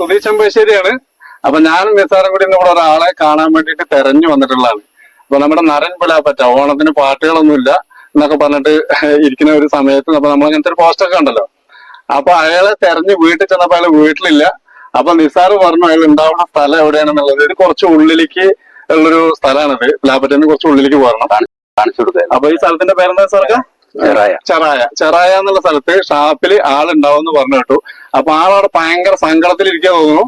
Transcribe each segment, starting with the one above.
സുധീ ചെമ്പശ്ശേരിയാണ്. അപ്പൊ ഞാനും നിസാറും കൂടി ഇവിടെ ഒരാളെ കാണാൻ വേണ്ടിയിട്ട് തെരഞ്ഞു വന്നിട്ടുള്ളതാണ്. അപ്പൊ നമ്മുടെ നരൻ പിളാപ്പറ്റ ഓണത്തിന് പാട്ടുകളൊന്നുമില്ല എന്നൊക്കെ പറഞ്ഞിട്ട് ഇരിക്കുന്ന ഒരു സമയത്ത് അപ്പൊ നമ്മൾ അങ്ങനത്തെ ഒരു പോസ്റ്റൊക്കെ ഉണ്ടല്ലോ അപ്പൊ അയാളെ തെരഞ്ഞ് വീട്ടിൽ ചെന്നപ്പോ അയാൾ വീട്ടിലില്ല. അപ്പൊ നിസാറ് പറഞ്ഞു അയാൾ ഉണ്ടാവുന്ന സ്ഥലം എവിടെയാണെന്നുള്ളത്. ഇത് കുറച്ച് ഉള്ളിലേക്ക് ഉള്ളൊരു സ്ഥലമാണിത്. പിലാപ്പറ്റന്ന് കുറച്ച് ഉള്ളിലേക്ക് പോകണം കാണിച്ചു കൊടുത്തത് അപ്പൊ ഈ സ്ഥലത്തിന്റെ പേരെന്താ സാർക്ക് ചെറായ. ചെറായ. ചെറായ എന്നുള്ള സ്ഥലത്ത് ഷാപ്പിൽ ആളുണ്ടാവും എന്ന് പറഞ്ഞു കേട്ടു. അപ്പൊ ആളവിടെ ഭയങ്കര സങ്കടത്തിലിരിക്കാൻ തോന്നുന്നു.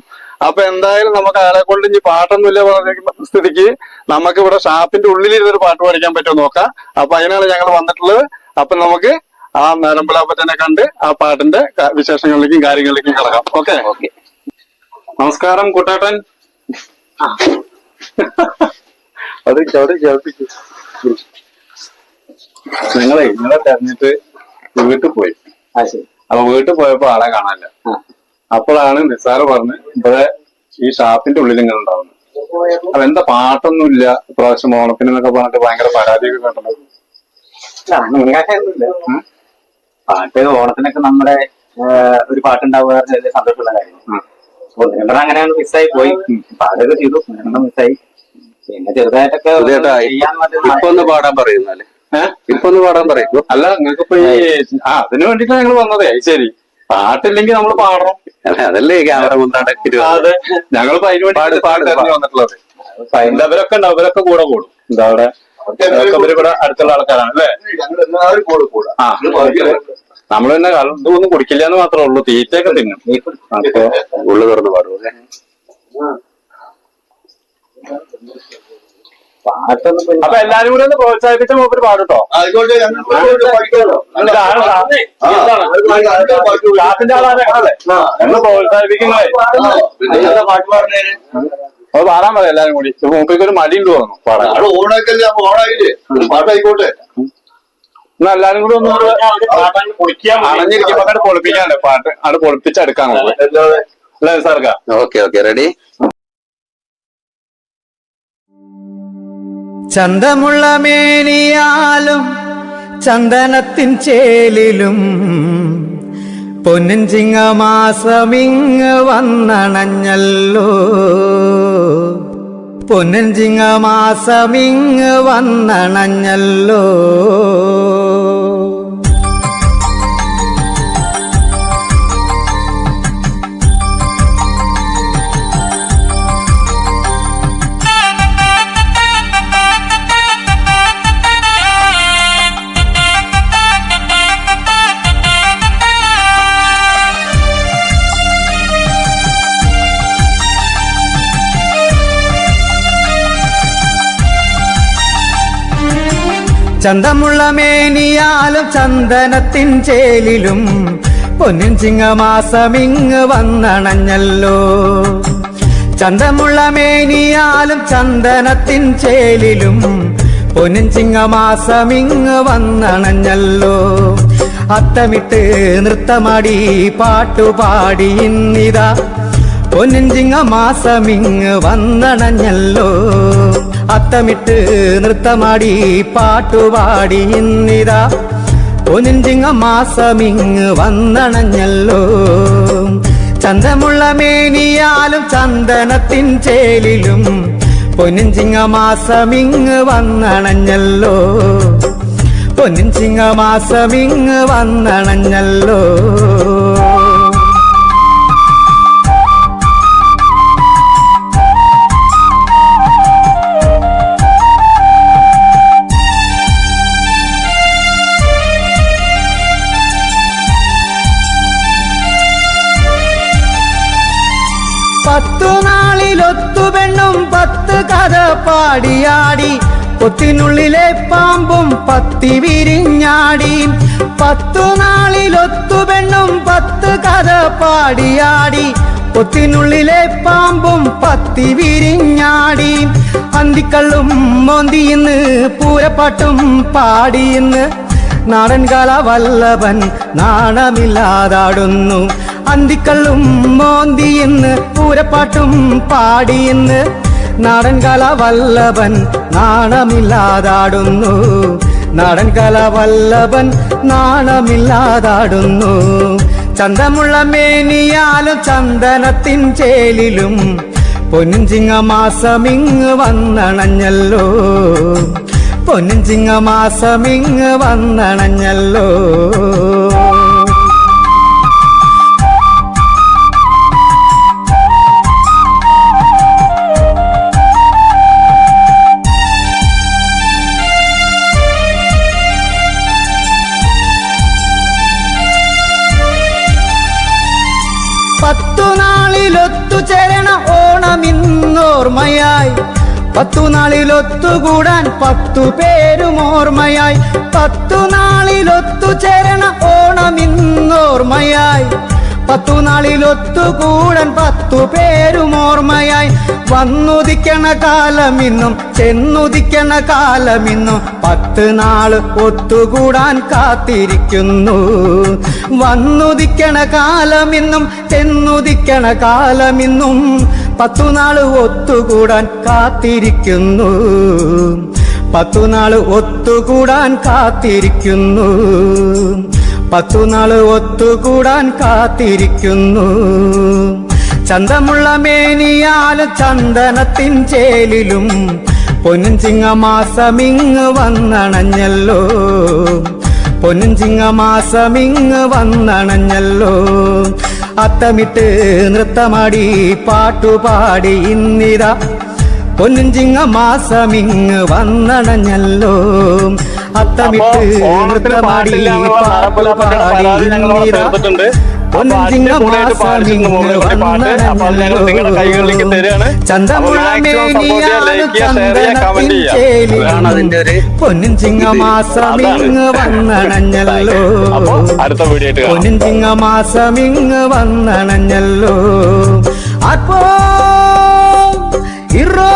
അപ്പൊ എന്തായാലും നമുക്ക് ആളെ കൊണ്ട് ഇനി പാട്ടൊന്നുമില്ല പറഞ്ഞ സ്ഥിതിക്ക് നമുക്ക് ഇവിടെ ഷാപ്പിന്റെ ഉള്ളിലിരുന്നൊരു പാട്ട് പഠിക്കാൻ പറ്റുമോ നോക്കാം. അപ്പൊ അതിനാണ് ഞങ്ങൾ വന്നിട്ടുള്ളത്. അപ്പൊ നമുക്ക് ആ നരമ്പിളാപ്പറ്റനെ കണ്ട് ആ പാട്ടിന്റെ വിശേഷങ്ങളിലേക്കും കാര്യങ്ങളിലേക്കും കിടക്കാം. ഓക്കെ? നമസ്കാരം കുട്ടേട്ടൻ. അത് ചവിടി ചവിട്ടിക്ക് നിങ്ങളെ നിങ്ങളെ തെരഞ്ഞിട്ട് വീട്ടിൽ പോയി. അപ്പൊ വീട്ടിൽ പോയപ്പോ ആളെ കാണാനില്ല. അപ്പോഴാണ് നിസാറ് പറഞ്ഞ് ഇവിടെ ഈ ഷാപ്പിന്റെ ഉള്ളിൽ ഇങ്ങനെ ഉണ്ടാവുന്നത്. അപ്പൊ എന്താ പാട്ടൊന്നുമില്ല ഇപ്രാവശ്യം ഓണത്തിന് എന്നൊക്കെ പറഞ്ഞിട്ട് ഭയങ്കര പരാതിയൊക്കെ കേട്ടല്ലോ? പാട്ട് ഓണത്തിനൊക്കെ നമ്മുടെ ഒരു പാട്ടുണ്ടാവുക സന്തോഷമുള്ള കാര്യം. ഉം. ഒന്ന് രണ്ടെണ്ണം അങ്ങനെയാണ് മിസ്സായി പോയി. പാടൊക്കെ ചെയ്തു. ഒന്ന് രണ്ടെണ്ണം മിസ്സായി പിന്നെ ചെറുതായിട്ടൊക്കെ ഇപ്പൊ ഒന്ന് പാടാൻ പറയുന്നാൽ? ഇപ്പൊ ഒന്ന് പാടാൻ പറയും. അല്ല നിങ്ങൾക്ക് ഇപ്പൊ ഈ ആ. അതിനു വേണ്ടിട്ടാണ് ഞങ്ങൾ വന്നതേ ശരി. പാട്ടില്ലെങ്കിൽ നമ്മൾ പാടണം. അതല്ലേ ക്യാമറ മുന്നാടെ അതെ. ഞങ്ങളിപ്പോ അതിന് വേണ്ടി പാട്ട് തെരഞ്ഞു വന്നിട്ടുള്ളത്. അവരൊക്കെ ഉണ്ട് അവരൊക്കെ കൂടെ കൂടും. എന്താ അവിടെ? ഇവിടെ അടുത്തുള്ള ആൾക്കാരാണ് അല്ലേ? ആ. നമ്മൾ തന്നെ ഇതൊന്നും കുടിക്കില്ല എന്ന് മാത്രമേ ഉള്ളൂ തീറ്റയൊക്കെ തിന്നും. അപ്പൊ ഉള്ളു തുറന്ന് പാടും അപ്പൊ എല്ലാരും കൂടെ ഒന്ന് പ്രോത്സാഹിപ്പിച്ച മൂപ്പര് പാടുട്ടോ. ക്ലാസിന്റെ ആളാണ് ഞങ്ങളല്ലേ പ്രോത്സാഹിപ്പിക്കുന്നേ പാട്ട് അത് പാടാൻ പറയാം എല്ലാരും കൂടി. ഇപ്പൊ ഒരു മടി ഉണ്ട് തോന്നുന്നു പാടാൻ. ഓണാക്കല്ലേ അപ്പൊ ഓണായില്ലേ? പാട്ടായിക്കോട്ടെ. എന്നാ എല്ലാരും കൂടി ഒന്ന് അണഞ്ഞിരിക്കുമ്പോ അവിടെ പൊളിപ്പിക്കാനല്ലേ പാട്ട് അവിടെ പൊളിപ്പിച്ചെടുക്കാൻ അല്ലേ സാർക്കാ? Okay okay ready? ചന്തമുള്ള മേനിയാലും ചന്ദനത്തിൻ ചേലിലും പൊന്നിൻ ചിങ്ങമാസമിങ് വന്നണഞ്ഞല്ലോ. പൊന്നിൻ ചിങ്ങമാസമിങ് വന്നണഞ്ഞല്ലോ. ചന്തമുള്ള മേനിയാലും ചന്ദനത്തിൻ ചേലിലും പൊന്നിൻ ചിങ്ങമാസമിങ് വന്നണഞ്ഞല്ലോ. ചന്തമുള്ള മേനിയാലും ചന്ദനത്തിൻ ചേലിലും പൊന്നിൻ ചിങ്ങമാസമിങ് വന്നണഞ്ഞല്ലോ. അത്തമിട്ട് നൃത്തമാടി പാട്ടുപാടി ഇന്നിതാ പൊന്നിൻ ചിങ്ങമാസമിങ് വന്നണഞ്ഞല്ലോ. അത്തമിട്ട് നൃത്തമാടി പാട്ടുപാടി ഇന്നിതാ. പൊന്നിൻ മാസമിങ് വന്നണഞ്ഞല്ലോ. ചന്തമുള്ള മേനിയാലും ചന്ദനത്തിൻ ചേലിലും പൊന്നിൻ മാസമിങ് വന്നണഞ്ഞല്ലോ. പൊന്നിൻ മാസമിങ് വന്നണഞ്ഞല്ലോ. പത്തു നാളിലൊത്തു പെണ്ണും പത്ത് കഥ പാടിയാടി. പൊത്തിനുള്ളിലെ പാമ്പും പത്തി വിരിഞ്ഞാടി. പത്തു നാളിലൊത്തു പെണ്ണും പത്ത് കഥ പാടിയാടി. പൊത്തിനുള്ളിലെ പാമ്പും പത്തി വിരിഞ്ഞാടി. അന്തിക്കള്ളും മോന്തിയിന്ന് പൂരപ്പാട്ടും പാടിയിന്ന്. നാടൻ കല വല്ലഭൻ നാണമില്ലാതാടുന്നു. അന്തിക്കള്ളും മോന്തിയിന്ന് പൂരപ്പാട്ടും പാടിയിന്ന് നാടൻ കല വല്ലഭൻ നാണമില്ലാതാടുന്നു. നാടൻ കല വല്ലഭൻ നാണമില്ലാതാടുന്നു. ചന്തമുള്ള മേനിയാലും ചന്ദനത്തിൻ ചേലിലും പൊന്നും ചിങ്ങമാസമിങ് വന്നണഞ്ഞല്ലോ. പൊന്നും ചിങ്ങമാസമിങ് വന്നണഞ്ഞല്ലോ. ഓണമിന്നോർമ്മയായി പത്തു നാളിലൊത്തുകൂടാൻ പത്തു പേരും ഓർമ്മയായി. പത്തു നാളിലൊത്തുചേരണ ഓണമിന്നോർമ്മയായി പത്തു നാളിലൊത്തുകൂടാൻ പത്തു പേരും ഓർമ്മയായി. വന്നുദിക്കണ കാലമിന്നും ചെന്നുദിക്കണ കാലമിന്നും പത്ത് നാൾ ഒത്തുകൂടാൻ കാത്തിരിക്കുന്നു. വന്നുദിക്കണ കാലമിന്നും ചെന്നുദിക്കണ കാലമിന്നും പത്തു നാൾ ഒത്തുകൂടാൻ കാത്തിരിക്കുന്നു. പത്തുനാൾ ഒത്തുകൂടാൻ കാത്തിരിക്കുന്നു. പത്തുനാൾ ഒത്തുകൂടാൻ കാത്തിരിക്കുന്നു. ചന്തമുള്ള മേനിയാലും ചന്ദനത്തിൻ ചേലിലും പൊന്നും ചിങ്ങമാസമിങ് വന്നണഞ്ഞല്ലോ. പൊന്നും ചിങ്ങമാസമിങ് വന്നണഞ്ഞല്ലോ. അത്തമിട്ട് നൃത്തമാടി പാട്ടുപാടി ഇന്നിതാ. മാസം ചിങ്ങമാസമിങ് വന്നണഞ്ഞല്ലോ. അത്തമിട്ട് നൃത്തമാടി പാട്ടുപാടി എന്നുള്ള പൊന്നും ചിങ്ങമാസമിങ് വന്നണഞ്ഞല്ലോ പൊന്നും ചിങ്ങമാസമിങ് വന്നണഞ്ഞല്ലോ അപ്പോ ഇറോ